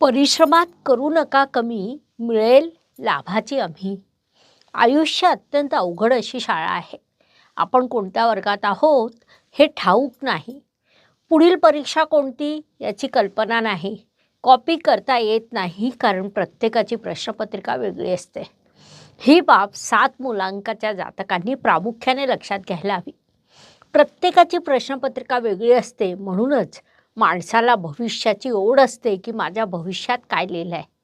परिश्रमात करू नका कमी मिळेल लाभाची आम्ही आयुष्य अत्यंत अवघड अशी शाळा आहे. आपण कोणत्या वर्गात आहोत हे ठाऊक नाही. पुढील परीक्षा कोणती याची कल्पना नाही. कॉपी करता येत नाही कारण प्रत्येकाची प्रश्नपत्रिका वेगळी असते. ही बाब सात मुलांकाच्या जातकांनी प्रामुख्याने लक्षात घ्यायला हवी. प्रत्येकाची प्रश्नपत्रिका वेगळी असते म्हणूनच माणसाला भविष्याची ओढ असते की माझ्या भविष्यात काय लिहिलं आहे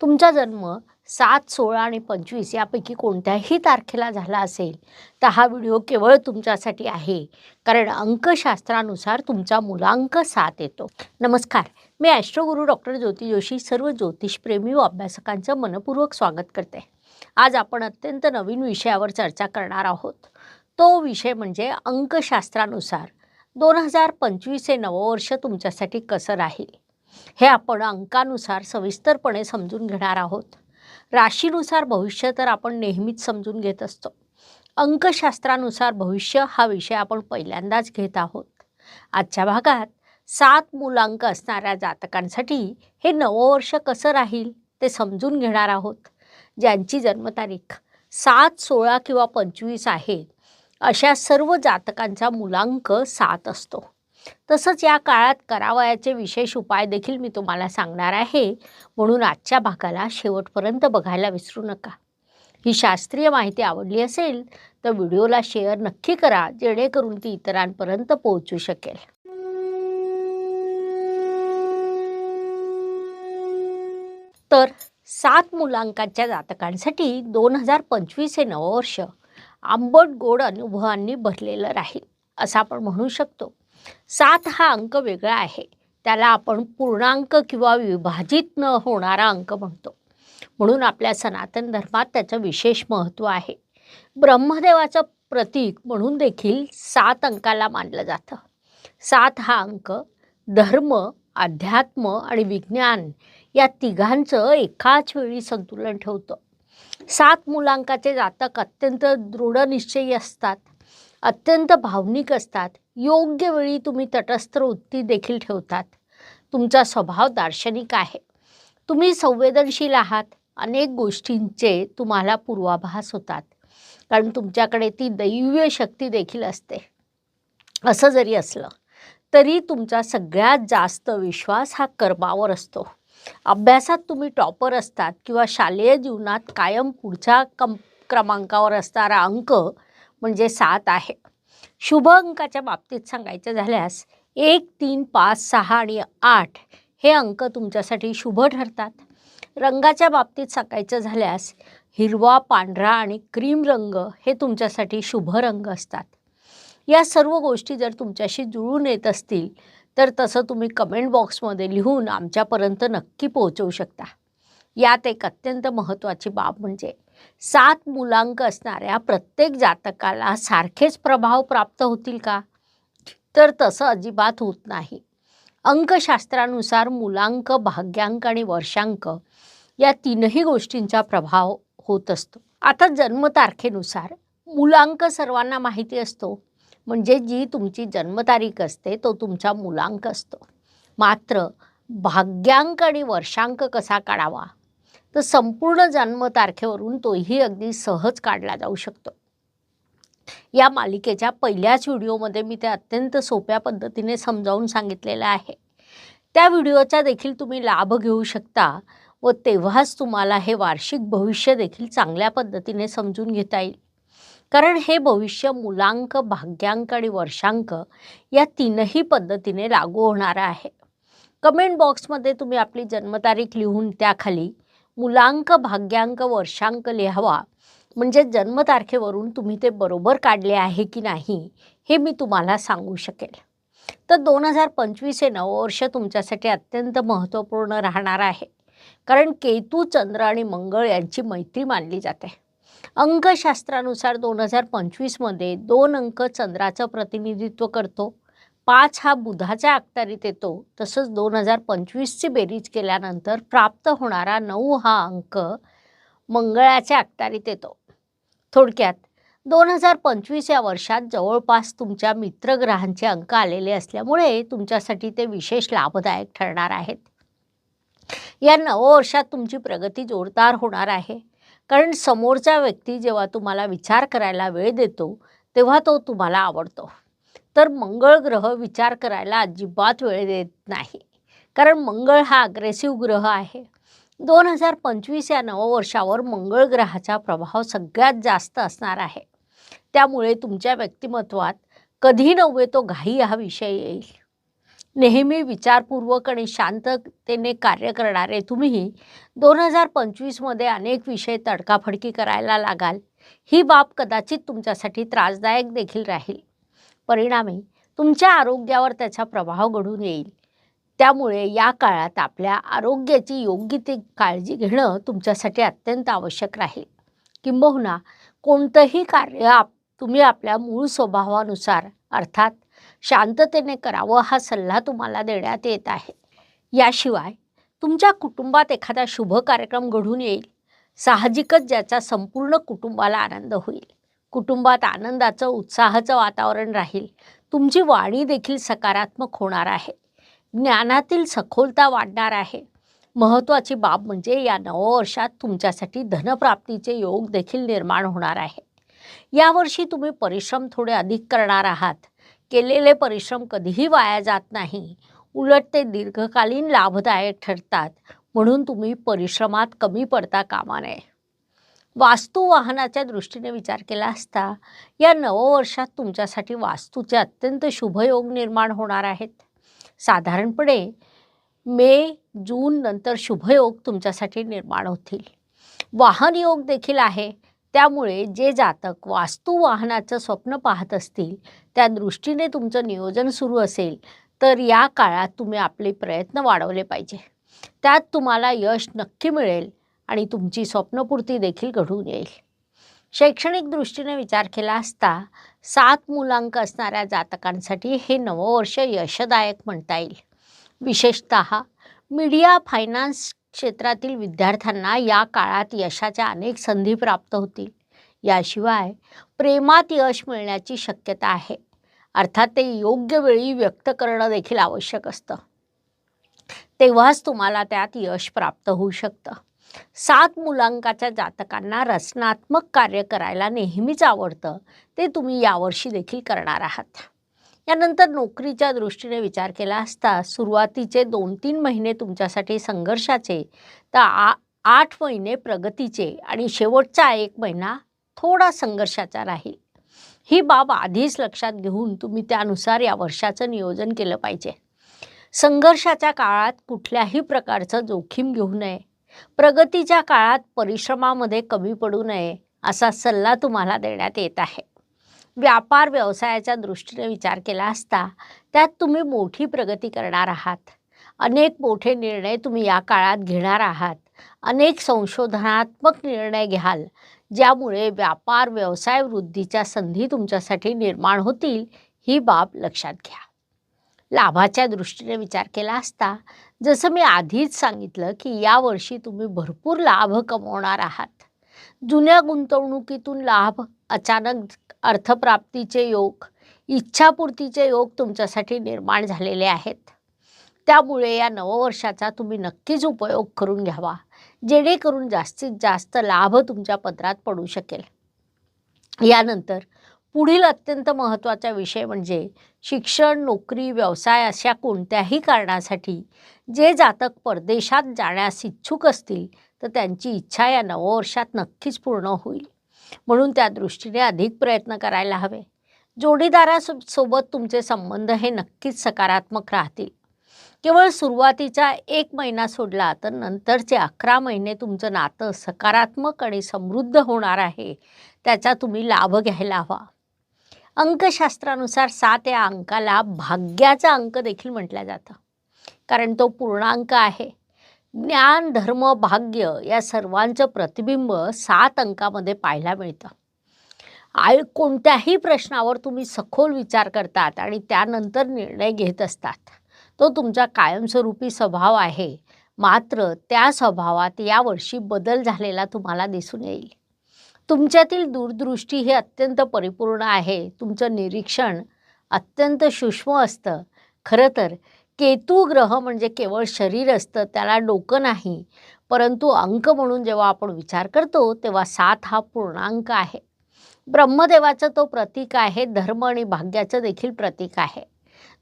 तुमचा जन्म सात सोळा आणि पंचवीस यापैकी कोणत्याही तारखेला झाला असेल तर हा व्हिडिओ केवळ तुमच्यासाठी आहे. कारण अंकशास्त्रानुसार तुमचा मुलांक सात येतो. नमस्कार मी ॲस्ट्रोगुरू डॉक्टर ज्योती जोशी सर्व ज्योतिषप्रेमी व अभ्यासकांचं मनपूर्वक स्वागत करते. आज आपण अत्यंत नवीन विषयावर चर्चा करणार आहोत. तो विषय म्हणजे अंकशास्त्रानुसार दोन हजार पंचवीस हे नववर्ष तुमच्यासाठी कसं राहील? हे आपण अंकानुसार सविस्तरपणे समजून घेणार आहोत. राशीनुसार भविष्य तर आपण नेहमीच समजून घेत असतो. अंकशास्त्रानुसार भविष्य हा विषय आपण पहिल्यांदाच घेत आहोत. आजच्या भागात सात मुलांक असणाऱ्या जातकांसाठी हे नववर्ष कसं राहील ते समजून घेणार आहोत. ज्यांची जन्मतारीख सात सोळा किंवा पंचवीस आहे अशा सर्व जातकांचा मुलांक सात असतो. तसंच या काळात करावयाचे विशेष उपाय देखील मी तुम्हाला सांगणार आहे. म्हणून आजच्या भागाला शेवटपर्यंत बघायला विसरू नका. ही शास्त्रीय माहिती आवडली असेल तर व्हिडिओला शेअर नक्की करा जेणेकरून ती इतरांपर्यंत पोहोचू शकेल. तर सात मुलांकाच्या जातकांसाठी दोन हजार पंचवीस हे नववर्ष आंबट गोड अनुभवांनी भरलेलं राहील असं आपण म्हणू शकतो. सात हा अंक वेगळा आहे. त्याला आपण पूर्णांक किंवा विभाजित न होणारा अंक म्हणतो. म्हणून आपल्या सनातन धर्मात त्याचं विशेष महत्त्व आहे. ब्रह्मदेवाचं प्रतीक म्हणून देखील सात अंकाला मानलं जातं. सात हा अंक धर्म अध्यात्म आणि विज्ञान या तिघांचं एकाच वेळी संतुलन ठेवतं. सात मुलांकाचे जातक अत्यंत दृढनिश्चयी असतात अत्यंत भावनिक असतात योग्य वेळी तुम्ही तटस्थ वृत्ती देखील ठेवतात. तुमचा स्वभाव दार्शनिक आहे. तुम्ही संवेदनशील आहात. अनेक गोष्टींचे तुम्हाला पूर्वाभास होतात. कारण तुमच्याकडे ती दैव्य शक्ती देखील असते. असं जरी असलं तरी तुमचा सगळ्यात जास्त विश्वास हा कर्मावर असतो. अभ्यासात तुम्ही टॉपर असतात किंवा शालेय जीवनात कायम पुढच्या कम क्रमांकावर असणारा अंक म्हणजे सात आहे. शुभ अंकाच्या बाबतीत सांगायचं झाल्यास एक तीन पाच सहा आणि आठ हे अंक तुमच्यासाठी शुभ ठरतात. रंगाच्या बाबतीत सांगायचं झाल्यास हिरवा पांढरा आणि क्रीम रंग हे तुमच्यासाठी शुभ रंग असतात. या सर्व गोष्टी जर तुमच्याशी जुळून येत असतील तर तसं तुम्ही कमेंट बॉक्समध्ये लिहून आमच्यापर्यंत नक्की पोहोचवू शकता. यात एक अत्यंत महत्त्वाची बाब म्हणजे सात मुलांक असणाऱ्या प्रत्येक जातकाला सारखेच प्रभाव प्राप्त होतील का? तर तसं अजिबात होत नाही. अंकशास्त्रानुसार मुलांक भाग्यांक आणि वर्षांक या तीनही गोष्टींचा प्रभाव होत असतो. आता जन्मतारखेनुसार मुलांक सर्वांना माहिती असतो. म्हणजे जी तुमची जन्मतारीख असते तो तुमचा मुलांक असतो. मात्र भाग्यांक आणि वर्षांक कसा काढावा? तर संपूर्ण जन्मतारखेवरून तोही अगदी सहज काढला जाऊ शकतो. या मालिकेच्या पहिल्याच व्हिडिओमध्ये मी ते अत्यंत सोप्या पद्धतीने समजावून सांगितलेलं आहे. त्या व्हिडिओचा देखील तुम्ही लाभ घेऊ शकता व तेव्हाच तुम्हाला हे वार्षिक भविष्य देखील चांगल्या पद्धतीने समजून घेता येईल. कारण हे भविष्य मुलांक भाग्यांक आणि वर्षांक या तीनही पद्धतीने लागू होणार आहे. कमेंट बॉक्समध्ये तुम्ही आपली जन्मतारीख लिहून त्याखाली मुलांक भाग्यांक वर्षांक लिहावा. म्हणजे जन्मतारखेवरून तुम्ही ते बरोबर काढले आहे की नाही हे मी तुम्हाला सांगू शकेल. तर दोन हजार पंचवीस हे नववर्ष तुमच्यासाठी अत्यंत महत्त्वपूर्ण राहणार आहे. कारण केतू चंद्र आणि मंगळ यांची मैत्री मानली जाते. अंकशास्त्रानुसार दोन हजार पंचवीसमध्ये दोन अंक चंद्राचं प्रतिनिधित्व करतो. पाच हा बुधाच्या अखत्यारीत येतो. तसंच दोन हजार पंचवीसची बेरीज केल्यानंतर प्राप्त होणारा नऊ हा अंक मंगळाच्या अखत्यारीत येतो. थोडक्यात दोन हजार पंचवीस या वर्षात जवळपास तुमच्या मित्रग्रहांचे अंक आलेले असल्यामुळे तुमच्यासाठी ते विशेष लाभदायक ठरणार आहेत. या नववर्षात तुमची प्रगती जोरदार होणार आहे. कारण समोरचा व्यक्ती जेव्हा तुम्हाला विचार करायला वेळ देतो तेव्हा तो तुम्हाला आवडतो. तर मंगळ ग्रह विचार करायला अजिबात वेळ देत नाही. कारण मंगळ हा अग्रेसिव्ह ग्रह आहे. दोन हजार पंचवीस या नववर्षावर मंगळ ग्रहाचा प्रभाव सगळ्यात जास्त असणार आहे. त्यामुळे तुमच्या व्यक्तिमत्वात कधी नव्हे तो घाई हा विषय येईल. नेहमी विचारपूर्वक आणि शांततेने कार्य करणारे तुम्ही दोन हजार पंचवीसमध्ये अनेक विषय तडकाफडकी करायला लागाल. ही बाब कदाचित तुमच्यासाठी त्रासदायक देखील राहील. परिणामी तुमच्या आरोग्यावर त्याचा प्रभाव घडून येईल. त्यामुळे या काळात आपल्या आरोग्याची योग्य ती काळजी घेणं तुमच्यासाठी अत्यंत आवश्यक राहील. किंबहुना कोणतंही कार्य आप तुम्ही आपल्या मूळ स्वभावानुसार अर्थात शांततेने करावं हा सल्ला तुम्हाला देण्यात येत आहे. याशिवाय तुमच्या कुटुंबात एखादा शुभ कार्यक्रम घडून येईल. साहजिकच ज्याचा संपूर्ण कुटुंबाला आनंद होईल. कुटुंबात आनंदाचं उत्साहाचं वातावरण राहील. तुमची वाणी देखील सकारात्मक होणार आहे. ज्ञानातील सखोलता वाढणार आहे. महत्त्वाची बाब म्हणजे या नववर्षात तुमच्यासाठी धनप्राप्तीचे योग देखील निर्माण होणार आहे. यावर्षी तुम्ही परिश्रम थोडे अधिक करणार आहात. केलेले परिश्रम कधीही वाया जात नाही. उलट ते दीर्घकालीन लाभदायक ठरतात. म्हणून तुम्ही परिश्रमात कमी पडता कामा नये वास्तू वाहनाच्या दृष्टीने विचार केला असता या नववर्षात तुमच्यासाठी वास्तूचे अत्यंत शुभयोग निर्माण होणार आहेत. साधारणपणे मे जून नंतर शुभयोग तुमच्यासाठी निर्माण होतील. वाहन योग देखील आहे. त्यामुळे जे जातक वास्तू वाहनाचं स्वप्न पाहत असतील त्या दृष्टीने तुमचं नियोजन सुरू असेल तर या काळात तुम्ही आपले प्रयत्न वाढवले पाहिजे. त्यात तुम्हाला यश नक्की मिळेल आणि तुमची स्वप्नपूर्ती देखील घडून येईल. शैक्षणिक दृष्टीने विचार केला असता सात मुलांक असणाऱ्या जातकांसाठी हे नववर्ष यशदायक म्हणता येईल. विशेषत मीडिया फायनान्स क्षेत्रातील विद्यार्थ्यांना या काळात यशाच्या अनेक संधी प्राप्त होतील. याशिवाय प्रेमात यश मिळण्याची शक्यता आहे. अर्थात ते योग्य वेळी व्यक्त करणं देखील आवश्यक असतं. तेव्हाच तुम्हाला त्यात यश प्राप्त होऊ शकतं. सात मुलांकाच्या जातकांना रचनात्मक कार्य करायला नेहमीच आवडतं. ते तुम्ही यावर्षी देखील करणार आहात. यानंतर नोकरीच्या दृष्टीने विचार केला असता सुरुवातीचे दोन तीन महिने तुमच्यासाठी संघर्षाचे तर आ आठ महिने प्रगतीचे आणि शेवटचा एक महिना थोडा संघर्षाचा राहील. ही बाब आधीच लक्षात घेऊन तुम्ही त्यानुसार या वर्षाचं नियोजन केलं पाहिजे. संघर्षाच्या काळात कुठल्याही प्रकारचं जोखीम घेऊ नये. प्रगतीच्या काळात परिश्रमामध्ये कमी पडू नये असा सल्ला तुम्हाला देण्यात येत आहे. व्यापार व्यवसायाच्या दृष्टीने विचार केला असता त्यात तुम्ही मोठी प्रगती करणार आहात. अनेक मोठे निर्णय तुम्ही या काळात घेणार आहात. अनेक संशोधनात्मक निर्णय घ्याल ज्यामुळे व्यापार व्यवसाय वृद्धीच्या संधी तुमच्यासाठी निर्माण होतील ही बाब लक्षात घ्या. लाभाच्या दृष्टीने विचार केला असता जसं मी आधीच सांगितलं की यावर्षी तुम्ही भरपूर लाभ कमवणार आहात. जुन्या गुंतवणुकीतून लाभ अचानक अर्थप्राप्तीचे योग इच्छापूर्तीचे योग तुमच्यासाठी निर्माण झालेले आहेत. त्यामुळे या नववर्षाचा तुम्ही नक्कीच उपयोग करून घ्यावा जेणेकरून जास्तीत जास्त लाभ तुमच्या पदरात पडू शकेल. यानंतर पुढील अत्यंत महत्त्वाचा विषय म्हणजे शिक्षण नोकरी व्यवसाय अशा कोणत्याही कारणासाठी जे जातक परदेशात जाण्यास इच्छुक असतील तर त्यांची इच्छा या नववर्षात नक्कीच पूर्ण होईल. म्हणून त्या दृष्टीने अधिक प्रयत्न करायला हवे. जोडीदारासोबत तुमचे संबंध हे नक्कीच सकारात्मक राहतील. केवळ सुरुवातीचा एक महिना सोडला तर नंतरचे अकरा महिने तुमचं नातं सकारात्मक आणि समृद्ध होणार आहे. त्याचा तुम्ही लाभ घ्यायला हवा. अंकशास्त्रानुसार सात या अंकाला भाग्याचा अंक देखील म्हटलं जातं. कारण तो पूर्णांक आहे. ज्ञान धर्म भाग्य या सर्वांचं प्रतिबिंब सात अंकामध्ये पाहायला मिळतं. आय कोणत्याही प्रश्नावर तुम्ही सखोल विचार करतात आणि त्यानंतर निर्णय घेत असतात. तो तुमचा कायमस्वरूपी स्वभाव आहे. मात्र त्या स्वभावात यावर्षी बदल झालेला तुम्हाला दिसून येईल. तुमच्यातील दूरदृष्टी ही अत्यंत परिपूर्ण आहे. तुमचं निरीक्षण अत्यंत सूक्ष्म असतं. खरं तर केतू ग्रह म्हणजे केवळ शरीर असतं त्याला डोकं नाही. परंतु अंक म्हणून जेव्हा आपण विचार करतो तेव्हा सात हा पूर्णांक आहे. ब्रह्मदेवाचं तो प्रतीक आहे धर्म आणि भाग्याचं देखील प्रतीक आहे.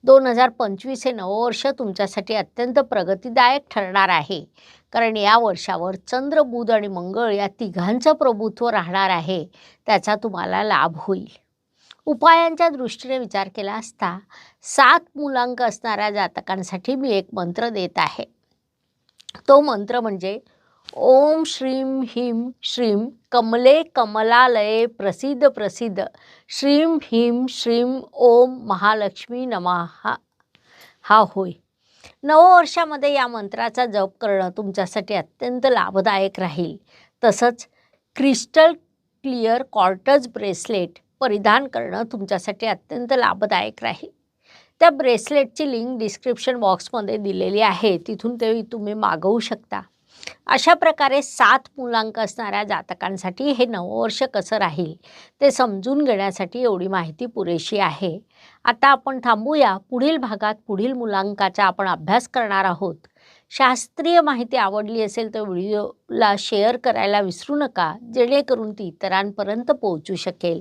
दोन हजार पंचवीस हे नववर्ष तुमच्यासाठी अत्यंत प्रगतीदायक ठरणार आहे. कारण या वर्षावर चंद्र बुध आणि मंगळ या तिघांचं प्रभुत्व राहणार आहे. त्याचा तुम्हाला लाभ होईल. उपायांच्या दृष्टीने विचार केला असता सात मूलांक असणाऱ्या जातकांसाठी मी एक मंत्र देत आहे. तो मंत्र म्हणजे ओम श्रीम ह्रीम श्रीम कमले कमलालये प्रसिद्ध प्रसिद्ध श्रीम ह्रीम श्रीम ओम महालक्ष्मी नमः हा होय. नववर्षामध्ये या मंत्राचा जप करणं तुमच्यासाठी अत्यंत लाभदायक राहील. तसंच क्रिस्टल क्लिअर कॉर्टज ब्रेसलेट परिधान करणं तुमच्यासाठी अत्यंत लाभदायक राहील. त्या ब्रेसलेटची लिंक डिस्क्रिप्शन बॉक्समध्ये दिलेली आहे. तिथून ते तुम्ही मागवू शकता. अशा प्रकारे सात मुलांक असणाऱ्या जातकांसाठी हे नववर्ष कसं राहील ते समजून घेण्यासाठी एवढी माहिती पुरेशी आहे. आता आपण थांबूया. पुढील भागात पुढील मुलांकाचा आपण अभ्यास करणार आहोत. शास्त्रीय माहिती आवडली असेल तर व्हिडिओला शेअर करायला विसरू नका जेणेकरून ती इतरांपर्यंत पोहोचू शकेल.